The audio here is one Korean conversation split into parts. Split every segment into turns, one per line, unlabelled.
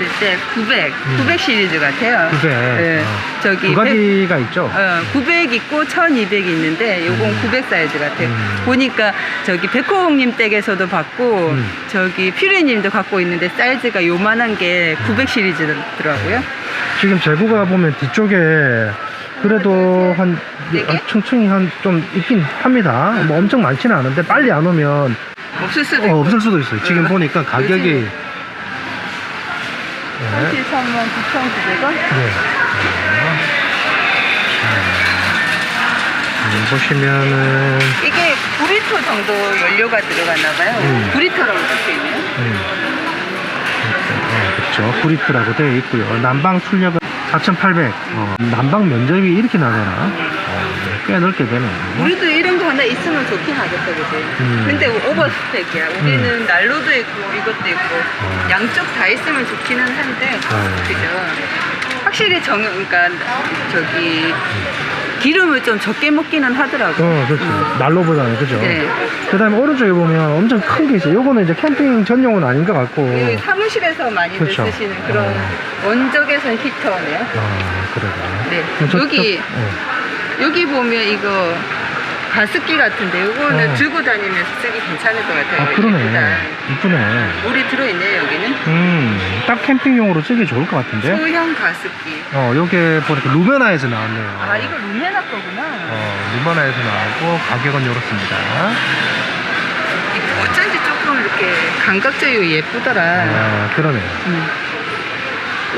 봤을 때 900, 900 시리즈 같아요.
900.
네,
어.
저기
두 가지가 있죠.
어, 900 있고 1200 있는데 요건 900 사이즈 같아요.
음.
보니까 저기 백호님 댁에서도 봤고
음.
저기 퓨리님도 갖고 있는데 사이즈가 요만한 게 900 시리즈더라고요.
지금 재고가 보면 뒤쪽에 그래도 한
네 개?
아, 층층이 한 좀 있긴 합니다. 뭐 엄청 많지는 않은데 빨리 안 오면
없을 수도
어,
있고.
없을 수도 있어요. 지금
어.
보니까 가격이
요즘-
네.
33만 9,900원?
네. 음, 보시면은
이게 브리토 정도 연료가 들어갔나 봐요.
음.
브리토라고 적혀 있네요.
음. 어, 그렇죠. 브리트라고 되어 있고요. 난방 출력은 4,800. 어, 난방 면적이 이렇게 나잖아. 어, 꽤 넓게 되네.
우리도 이런 거 하나 있으면 좋긴 하겠다, 그지?
음.
근데 오버스펙이야. 우리는 난로도 있고 이것도 있고
어.
양쪽 다 있으면 좋기는 한데,
어.
그죠? 확실히 정, 그러니까 저기 기름을 좀 적게 먹기는 하더라고.
어, 그렇죠. 난로보다는 그죠.
네.
그 다음에 오른쪽에 보면 엄청 큰 게 있어요. 요거는 이제 캠핑 전용은 아닌 것 같고.
이 사무실에서 많이들
그쵸.
쓰시는 그런
어.
원적외선 히터네요.
아, 그러다.
네.
저-
여기
저- 어.
여기 보면 이거 가습기 같은데 이거는
어.
들고 다니면서 쓰기 괜찮을 것 같아요.
아, 그러네. 이쁘네.
물이 들어있네요 여기는.
음, 딱 캠핑용으로 쓰기 좋을 것 같은데.
소형 가습기.
어, 요게 보니까 루메나에서 나왔네요.
아 이거 루메나 거구나.
어, 루메나에서 나오고 가격은 이렇습니다.
이거 어쩐지 조금 이렇게 감각적이고 예쁘더라.
아, 그러네.
음.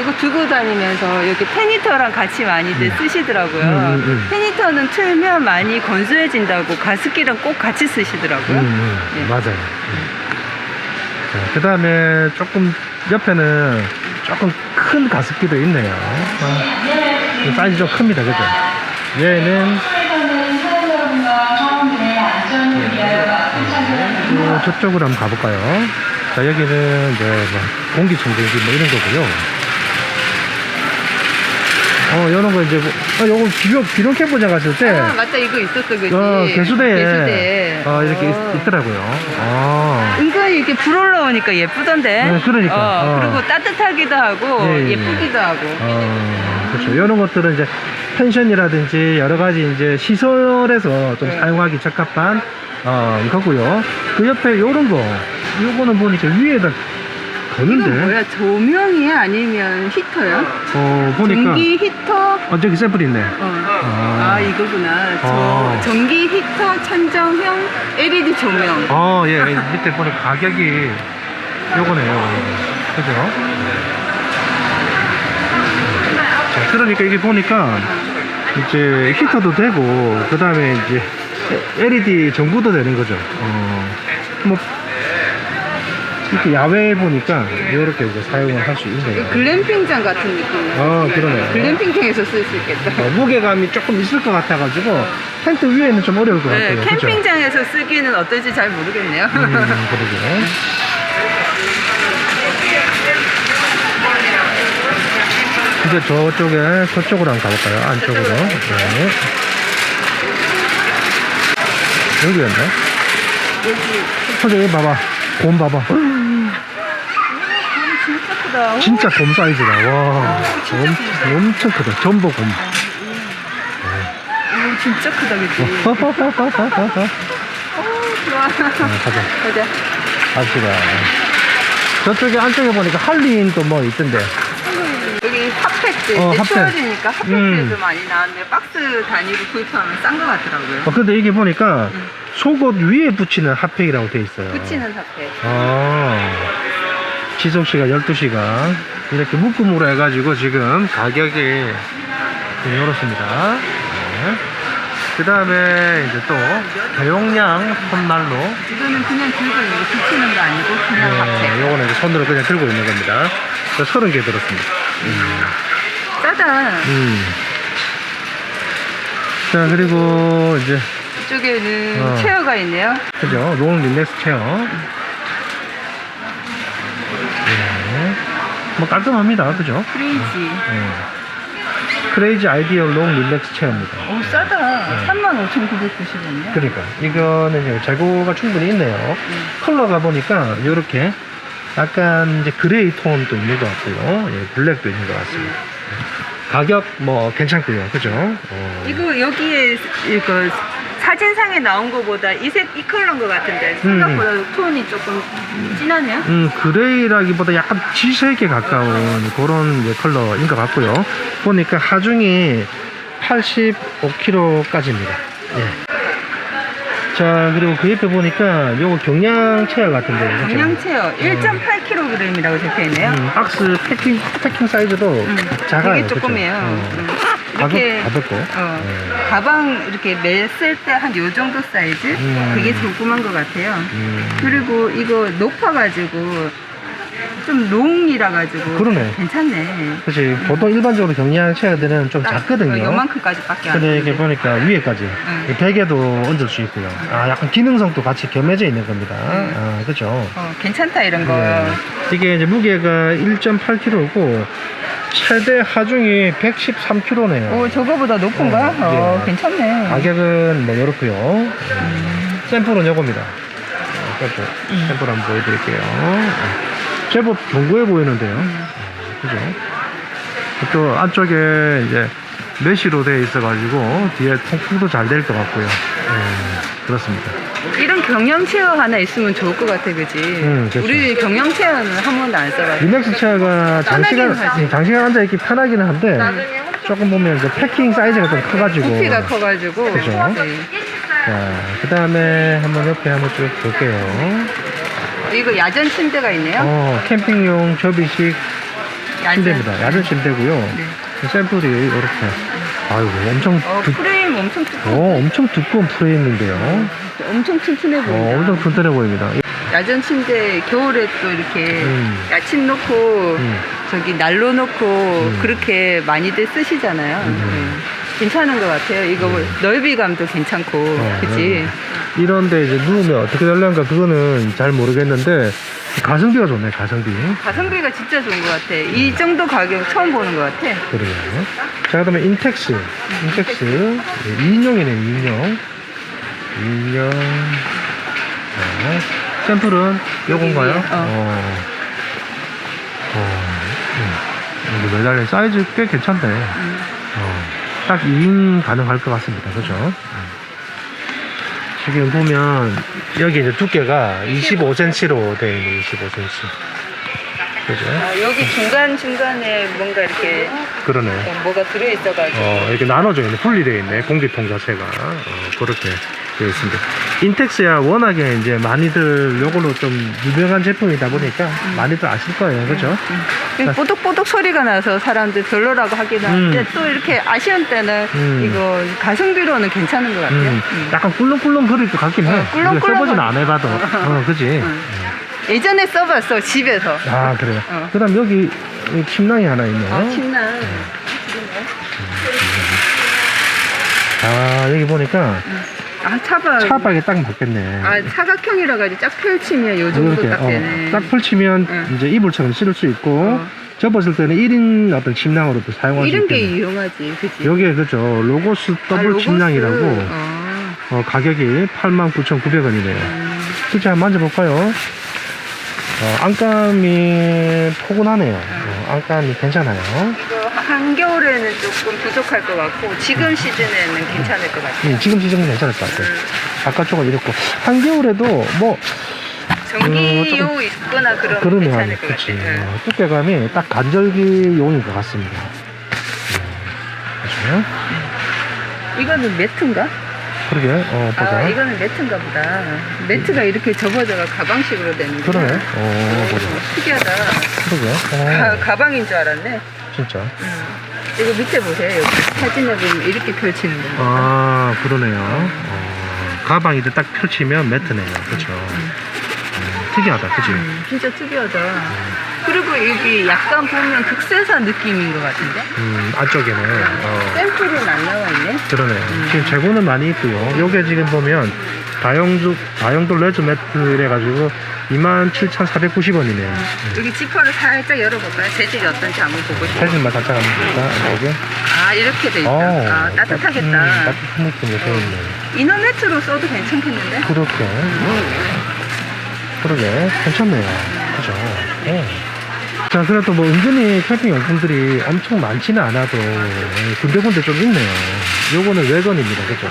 이거 들고 다니면서 여기 페니터랑 같이 많이들
음.
쓰시더라고요.
음, 음, 음.
페니터는 틀면 많이 건조해진다고 가습기랑 꼭 같이 쓰시더라고요.
음, 음,
네.
맞아요. 그 다음에 조금 옆에는 조금 큰 가습기도 있네요. 아, 사이즈 좀 큽니다, 그죠? 얘는 또 저쪽으로 한번 가볼까요? 자, 여기는 이제 뭐 공기청정기 뭐 이런 거고요. 어, 이런 거 이제 뭐, 아, 요거 비료, 비료 캠프장 갔을 때,
아 맞다 이거 있었어 그지?
어, 개수대에,
개수대에.
어, 이렇게
어.
있, 더라고요 아.
은근히 이렇게 불 올라오니까 예쁘던데.
네, 그러니까.
어,
어.
그리고 따뜻하기도 하고
예, 예,
예, 쁘기도 하고.
어, 그렇죠. 이런 것들은 이제 펜션이라든지 여러 가지 이제 시설에서 좀
네.
사용하기 적합한 어, 거고요. 그 옆에 요런 거, 요거는 보니까 위에다
이거
거는데,
뭐야 조명이야 아니면 히터야?
어, 보니까,
전기 히터.
어, 저기 샘플 있네.
어.
아.
아 이거구나. 저
어.
전기 히터 천정형 LED 조명.
어, 예, 밑에 보니까 가격이 요거네요. 그죠? 자, 그러니까 이게 보니까 이제 히터도 되고, 그 다음에 이제 LED 전구도 되는 거죠. 어, 뭐, 이렇게 야외에 보니까 이렇게 이제 사용을 할 수 있네요.
글램핑장 같은 느낌.
어, 그러네요.
글램핑장에서 쓸 수 있겠다.
어, 무게감이 조금 있을 것 같아가지고, 텐트 위에는 좀 어려울 것
네,
같아요. 그죠?
캠핑장에서 쓰기는 어떨지 잘 모르겠네요.
음, 그러게. 이제 저쪽에, 저쪽으로 한번 가볼까요? 안쪽으로. 네. 여기였네?
여기
저기 봐봐. 곰 봐봐.
크다.
진짜 곰 사이즈다. 와. 엄, 엄청 크다. 전보곰.
오, 진짜 크다, 그치?
어,
오, 좋아.
가자.
가자.
갑시다. 저쪽에 안쪽에 보니까 할리인도 뭐 있던데.
여기 핫팩들.
어, 핫팩.
추워지니까 핫팩들도
음.
많이 나왔는데 박스 단위로 구입하면 싼것 같더라고요.
어, 근데 이게 보니까 속옷 위에 붙이는 핫팩이라고 돼 있어요.
붙이는 핫팩.
아, 지속 시간 12시간. 이렇게 묶음으로 해가지고 지금 가격이 좀 이렇습니다. 네. 그 다음에 이제 또 대용량 손난로.
이거는 그냥 들고 있는 거 붙이는 거 아니고 그냥.
네, 요거는 이제 손으로 그냥 들고 있는 겁니다. 저 30개 들었습니다.
싸다.
음. 자, 그리고 이제,
이쪽에는
어.
체어가 있네요.
그죠? 롱 릴렉스 체어. 네. 뭐 깔끔합니다. 그죠?
프리지.
네. 크레이지 아이디어 롱 릴렉스 체어입니다.
오 싸다. 35,990원이야.
그러니까 이거는 재고가 충분히 있네요. 컬러가 보니까 이렇게 약간 이제 그레이 톤도 있는 것 같고요. 예, 블랙도 있는 것 같습니다. 가격 뭐 괜찮고요. 그죠? 어.
이거 여기에 이거 사진상에 나온 거보다 이색 이 컬러인 것 같은데 생각보다 톤이 조금 진하네요.
음, 그레이라기보다 약간 지색에 가까운 그런 이제 컬러인 것 같고요. 보니까 하중이 85kg까지입니다. 예. 자, 그리고 그 옆에 보니까 요거 경량 체어 같은데. 그죠?
그냥 체어 1.8kg이라고 적혀 있네요.
음, 박스 패킹, 패킹 사이즈도
음,
작아요.
되게
그죠?
조그매요.
어.
음.
가볍,
이렇게
가볍 고.
어,
예.
가방 이렇게 맸을 때 한 요 정도 사이즈?
음.
그게 조그만 것 같아요.
음.
그리고 이거 높아가지고 좀 롱이라 가지고
그러네.
괜찮네.
그치. 보통 일반적으로 경량 체어들은
좀딱
작거든요.
어, 요만큼까지밖에 안
근데 이렇게. 보니까 위에까지
응.
이 베개도 얹을 수 있고요. 아 약간 기능성도 같이 겸해져 있는 겁니다.
응.
아 그죠.
어, 괜찮다 이런 거.
네. 이게 이제 무게가 1.8kg고 최대 하중이 113kg네요.
오 저거보다 높은가?
어,
어,
예.
괜찮네.
가격은 뭐 이렇고요. 샘플은 요겁니다. 어, 샘플.
음.
샘플 한번 보여드릴게요. 어. 제법 견고해 보이는데요.
음.
어, 그죠? 또 안쪽에 이제 메쉬로 되어 있어가지고 뒤에 통풍도 잘 될 것 같고요. 예, 그렇습니다.
이런 경량 체어 하나 있으면 좋을 것 같아, 그지?
응, 그렇죠.
우리 경량 체어는 한 번도 안 써가지고.
리맥스 체어가 장시간,
하지.
음, 장시간 앉아 있기 편하기는 한데 조금 보면 이제 패킹 사이즈가 좀 커가지고
부피가 커가지고.
그죠.
네.
자, 그 다음에 한번 옆에 한번 쭉 볼게요.
이거 야전 침대가 있네요.
어, 캠핑용 접이식
야전.
침대입니다. 야전 침대고요.
네.
샘플이 이렇게. 아유, 엄청
어,
두,
프레임 엄청 튼튼.
어, 엄청 두꺼운 프레임인데요.
엄청 튼튼해 보인다.
어, 엄청 튼튼해 보입니다.
야전 침대 겨울에 또 이렇게
음.
야침 놓고
음.
저기 난로 놓고 그렇게 많이들 쓰시잖아요.
음.
네. 괜찮은 것 같아요. 이거 넓이감도 괜찮고,
어,
그치?
이런데 이제 누우면 어떻게 되려는가 그거는 잘 모르겠는데 가성비가 좋네, 가성비.
가성비가 진짜 좋은 것 같아. 이 정도 가격 처음 보는 것 같아.
그래요. 자, 그 다음에 인텍스. 인텍스. 네, 2인용이네, 2인용. 2인용. 자, 샘플은 요건가요?
위에, 어.
어. 어, 음. 매달린 사이즈 꽤 괜찮네.
음.
어, 딱 2인 가능할 것 같습니다. 그죠? 음. 지금 보면, 여기 이제 두께가 25cm로 되어 있는 25cm. 그죠?
아, 여기 중간 중간에 뭔가 이렇게
그러네.
어, 뭐가 들어있어가지고.
어, 이렇게 나눠져 있네. 분리되어 있네. 공기통 자체가. 어, 그렇게 되어 있습니다. 인텍스야 워낙에 이제 많이들 요걸로 좀 유명한 제품이다 보니까 많이들 아실 거예요. 그죠?
이 뽀득뽀득 소리가 나서 사람들 별로라고 하기도 하는데
음.
또 이렇게 아쉬운 때는
음.
이거 가성비로는 괜찮은 것 같아요.
음,
음.
약간 꿀렁꿀렁 거릴 것 같긴 해.
어, 꿀렁꿀렁
우리가 써보진. 안 해봐도. 어, 그지?
음. 예전에 써봤어 집에서.
아, 그래요.
어.
그 다음 여기 이 침낭이 하나 있네.
아 침낭.
아, 여기 보니까
아 차박.
차박에 딱 맞겠네.
아 사각형이라 가지고 쫙 펼치면 요 정도
이렇게,
딱 되네.
어, 딱 펼치면
응.
이제 이불처럼 실을 수 있고
어.
접었을 때는 1인 어떤 침낭으로도 사용할 수
이런 게
있겠네.
유용하지, 그치?
여기에 그죠 로고스 더블
아, 로고스.
침낭이라고
어.
어, 가격이 89,900원이네요.
음.
실제 한번 만져볼까요? 어, 안감이 포근하네요. 어, 안감이 괜찮아요.
한겨울에는 조금 부족할 것 같고 지금 시즌에는 괜찮을 것 같아요.
음, 지금 시즌은 괜찮을 것 같아요. 바깥쪽은 이렇고 한겨울에도 뭐
전기요
어,
있거나 그러면
그러면
괜찮을 것
그치.
같아요. 응.
어, 두께감이 딱 간절기 용인 것 같습니다. 음?
이거는 매트인가?
그러게, 어, 보자.
아 이거는 매트인가 보다. 매트가 이렇게 접어져가 가방식으로 되는
그러네. 어, 보자.
특이하다.
그러게.
가,
어,
가방인 줄 알았네.
진짜.
음. 이거 밑에 보세요. 여기 사진에 보면 이렇게 펼치는 거.
아, 그러네요. 어, 가방 이제 딱 펼치면 매트네요. 그쵸. 음, 특이하다. 그치?
음, 진짜 특이하다. 그리고 여기 약간 보면 극세사 느낌인 것 같은데?
음, 안쪽에는. 어,
샘플은 안 나와 있네.
그러네요. 지금 재고는 많이 있고요. 요게 지금 보면 다용도, 다용도 레즈 매트 이래가지고 27,490원이네요.
여기 지퍼를 살짝 열어볼까요? 재질이 어떤지 한번 보고 싶어요.
사진만 살짝 한번 볼까? 여기?
아 이렇게 돼 있다.
어,
아 따뜻하겠다.
음, 따뜻한 느낌으로 되어 있네.
이너네트로 써도 괜찮겠는데?
그렇게. 그러게. 괜찮네요. 그죠? 네. 자, 그래도 뭐 은근히 캠핑 용품들이 엄청 많지는 않아도 예, 군데군데 좀 있네요. 요거는 외건입니다. 그죠?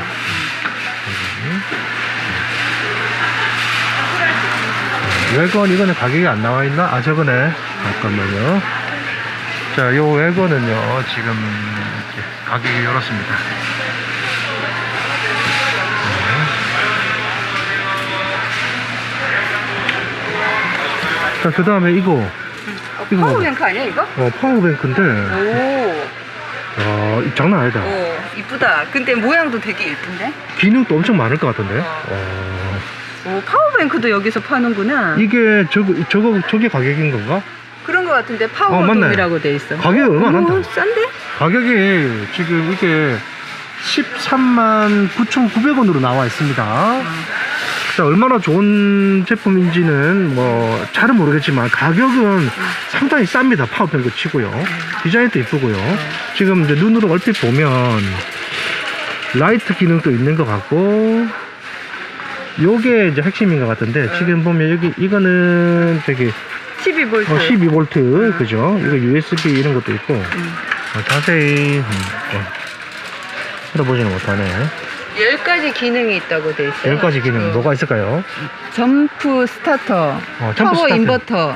외건 이거는 가격이 안 나와 있나? 아 저거네. 잠깐만요. 자, 요 외건은요 지금 가격이 이렇습니다. 자, 그 다음에 이거. 이거 봐봐.
파워뱅크 아니야 이거?
어, 파워뱅크인데,
오,
야, 이 장난 아니다.
오 이쁘다. 근데 모양도 되게 예쁜데?
기능도 엄청 많을 것 같은데.
어.
어,
오 파워뱅크도 여기서 파는구나.
이게 저거, 저거, 저게 가격인 건가?
그런 거 같은데
어, 맞네.
파워돔이라고 돼 있어.
가격이 얼마나
오,
한다?
싼데?
가격이 지금 이게 13만 9,900원으로 나와 있습니다. 자, 얼마나 좋은 제품인지는 뭐 잘은 모르겠지만 가격은 상당히 쌉니다. 파워뱅크 치고요. 디자인도 이쁘고요. 지금 이제 눈으로 얼핏 보면 라이트 기능도 있는 것 같고 요게 이제 핵심인 것 같은데 지금 보면 여기 이거는 저기
12V.
어, 12V 그죠? 이거 USB 이런 것도 있고 어, 자세히 음, 어, 들어보지는 못하네.
10가지 기능이 있다고 돼 있어요.
10가지 기능
그
뭐가 있을까요?
점프 스타터,
어, 점프
파워
스타트.
인버터,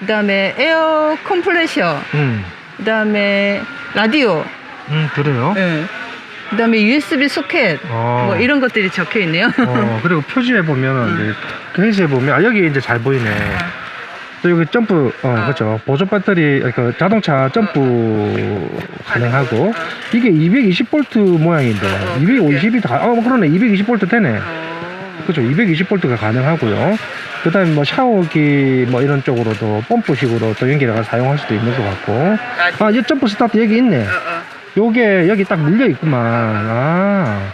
그다음에 에어 컴프레셔,
음,
그다음에 라디오,
음 그래요?
예. 그다음에 USB 소켓,
어.
뭐 이런 것들이 적혀 있네요.
어, 그리고 표지에 보면은 이제 페이지에 보면 아 여기 이제 잘 보이네. 또 여기 점프 어
어.
그렇죠. 보조 배터리 그 자동차 점프 가능하고 이게 220V 모양인데
어,
250이 다어 그러네 220V 되네.
어.
그렇죠. 220V가 가능하고요. 그 다음에 뭐 샤워기 뭐 이런 쪽으로도 펌프식으로 또 연기를 사용할 수도 있는 것 같고.
라디오.
아, 이 점프 스타트 여기 있네. 요게 여기 딱 물려 있구만. 아,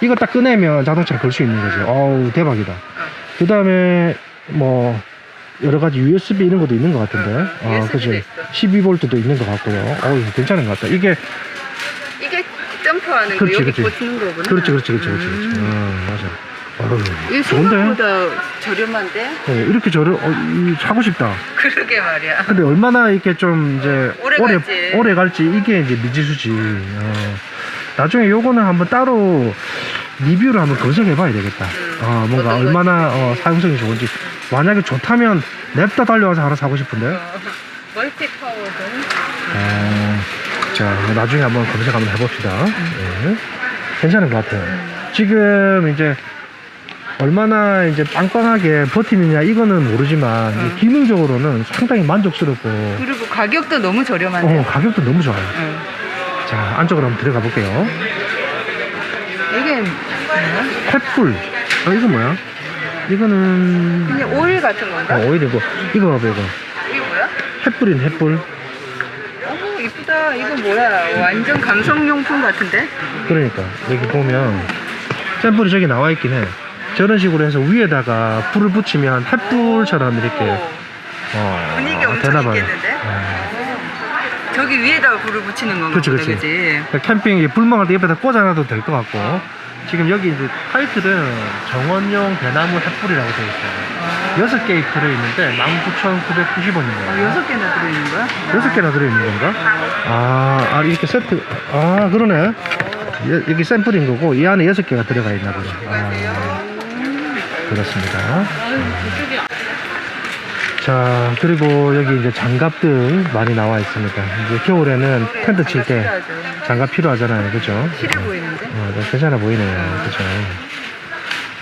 이거 딱 꺼내면 자동차 걸수 있는 거죠. 어우, 대박이다. 그 다음에 뭐, 여러 가지 USB 이런 것도 있는 것 같은데.
어,
아, 그죠.
있어.
12V도 있는 것 같고요. 어우, 괜찮은 것 같다. 이게,
이게 점프하는 거
그렇지,
여기
그렇지.
붙는 거구나.
그렇지, 그렇지, 그렇지, 그렇지. 그렇지.
음.
어, 맞아.
생각보다 저렴한데?
어, 이렇게 저를, 어, 이, 사고 싶다.
그러게 말이야.
근데 얼마나 이렇게 좀 이제
오래
오래,
갈지.
오래 갈지 이게 이제 미지수지. 어. 나중에 요거는 한번 따로 리뷰를 한번 검색해 봐야 되겠다. 어, 뭔가
어떤
얼마나 어, 사용성이 좋은지. 만약에 좋다면 냅다 달려와서 하나 사고 싶은데.
어, 멀티 파워든.
어, 자, 나중에 한번 검색 한번 해봅시다. 예. 괜찮은 것 같아요. 지금 이제 얼마나 이제 빵빵하게 버티느냐 이거는 모르지만
음.
이 기능적으로는 상당히 만족스럽고
그리고 가격도 너무 저렴한데.
어, 가격도 너무 좋아요.
응.
자, 안쪽으로 한번 들어가 볼게요.
이게 뭐야?
횃불. 어, 이거 뭐야? 이거는,
그냥 오일 같은 건가?
어, 오일이고. 이거 봐봐, 이거.
이게 뭐야?
횃불인 횃불.
어머 이쁘다. 이거 뭐야? 완전 감성용품 같은데?
그러니까, 여기 보면, 샘플이 저기 나와 있긴 해. 저런 식으로 해서 위에다가 불을 붙이면 횃불처럼 이렇게,
오,
어,
분위기 엄청
되나봐요.
있겠는데?
어.
저기 위에다가 불을 붙이는 건가
그치,
보다,
그치.
그치?
캠핑 불멍할 때 옆에다 꽂아놔도 될 것 같고. 지금 여기 이제 타이틀은 정원용 대나무 횃불이라고 되어 있어요. 여섯 개 들어있는데 19,990원입니다.
아, 여섯 개나 들어있는 거야?
여섯 개나 들어있는 건가? 아, 아 이렇게 세트. 아, 그러네. 여, 여기 샘플인 거고 이 안에 여섯 개가 들어가 있나 보네. 아, 그렇습니다. 자, 그리고 여기 이제 장갑들 많이 나와 있습니다. 이제 겨울에는 텐트 칠 때. 장갑 필요하잖아요. 그죠?
실해 보이는데?
어, 네, 괜찮아 보이네요. 그죠?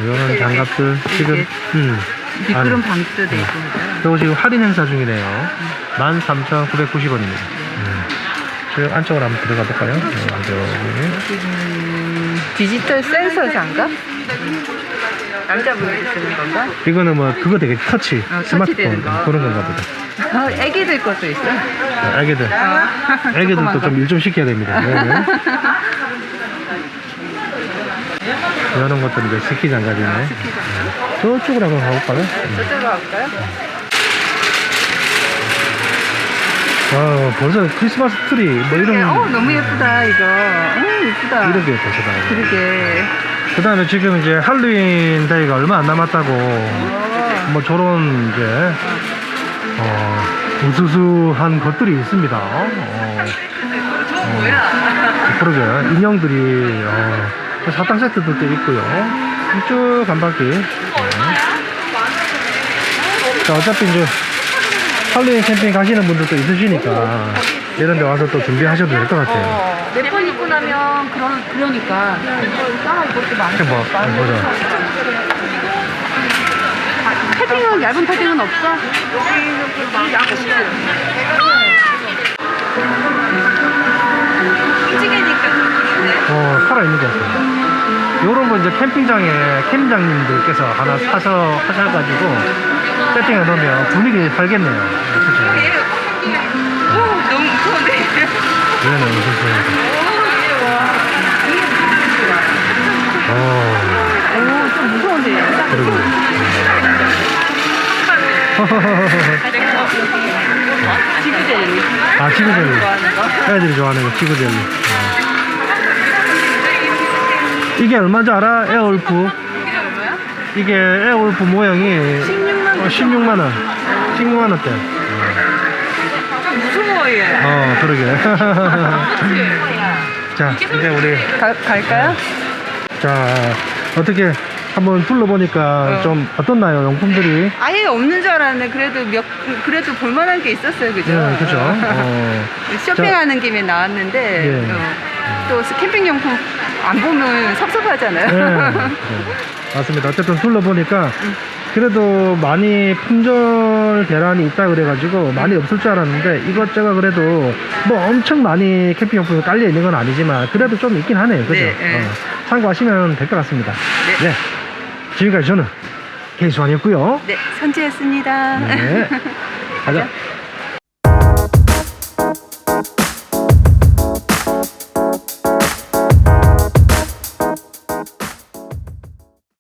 이거는 장갑들 지금, 음.
미끄럼
아,
방지도 돼 있고
그리고 지금 할인 행사 중이네요. 13,990원입니다. 음. 지금 안쪽으로 한번 들어가 볼까요? 어, 여기.
음, 디지털 센서 장갑? 남자분들이 쓰는 건가?
이거는 뭐 그거 되게 터치,
어,
스마트폰
터치되는 거.
그런 건가 보다.
어, 애기들 것도 있어.
네, 애기들,
어.
애기들도
조그만
좀일 좀 시켜야 됩니다. 네. 이런 것들이 이제 스키 장갑이네.
스키장.
저쪽으로 한번 가볼까요? 음.
저쪽으로 가볼까요?
아, 벌써 크리스마스 트리, 뭐 이런,
어, 너무 예쁘다, 이거. 어, 예쁘다.
이렇게 예쁘시다.
그러게.
그 다음에 지금 이제 할로윈 데이가 얼마 안 남았다고,
어.
뭐 저런 이제, 어, 우수수한 것들이 있습니다. 어,
저거 뭐야?
그러게, 인형들이, 어, 사탕 세트도 또 있고요. 쭉한 바퀴. 네. 자, 어차피 이제 할로윈 캠핑 가시는 분들도 있으시니까 이런 데 와서 또 준비하셔도 될 것 같아요.
어.
몇번 입고 나면 그러, 그러니까 따라 입을 게 많아.
이렇게 뭐, 보자.
패딩은 얇은 패딩은 없어?
찌개니까 좋겠네.
어, 살아있는 것 같아요. 요런 거 이제 캠핑장에 캠장님들께서 하나 사서 하셔가지고 세팅해 놓으면 분위기 살겠네요.
얘 오, 너무 무서운데.
얘는 무슨 어,
오, 좀 무서운데.
그러게.
지그젤리.
아, 지구젤리.
좋아하는 거?
애들이 좋아하는 거, 지구젤리. 어. 이게 얼마인지 알아? 에어울프. 이게 에어울프 모양이
16만
어, 16만원. 16만원대.
좀 무서워, 얘.
어, 그러게. 자, 이제 우리,
가, 갈까요?
자, 어떻게 한번 둘러보니까
어.
좀 어떻나요, 용품들이?
아예 없는 줄 알았는데 그래도 몇 그래도 볼만한 게 있었어요, 그죠?
네, 그죠. 어,
쇼핑하는 김에 나왔는데
예.
어, 또 캠핑 용품 안 보면 섭섭하잖아요.
네, 네. 맞습니다. 어쨌든 둘러보니까 그래도 많이 품절 대란이 있다 그래가지고 많이 없을 줄 알았는데 이것저것 그래도 뭐 엄청 많이 캠핑 용품이 깔려 있는 건 아니지만 그래도 좀 있긴 하네요. 그죠?
네, 네.
어, 참고하시면 될 것 같습니다.
네.
네. 지금까지 저는 개수환이었고요.
네, 선지였습니다.
네. 가자.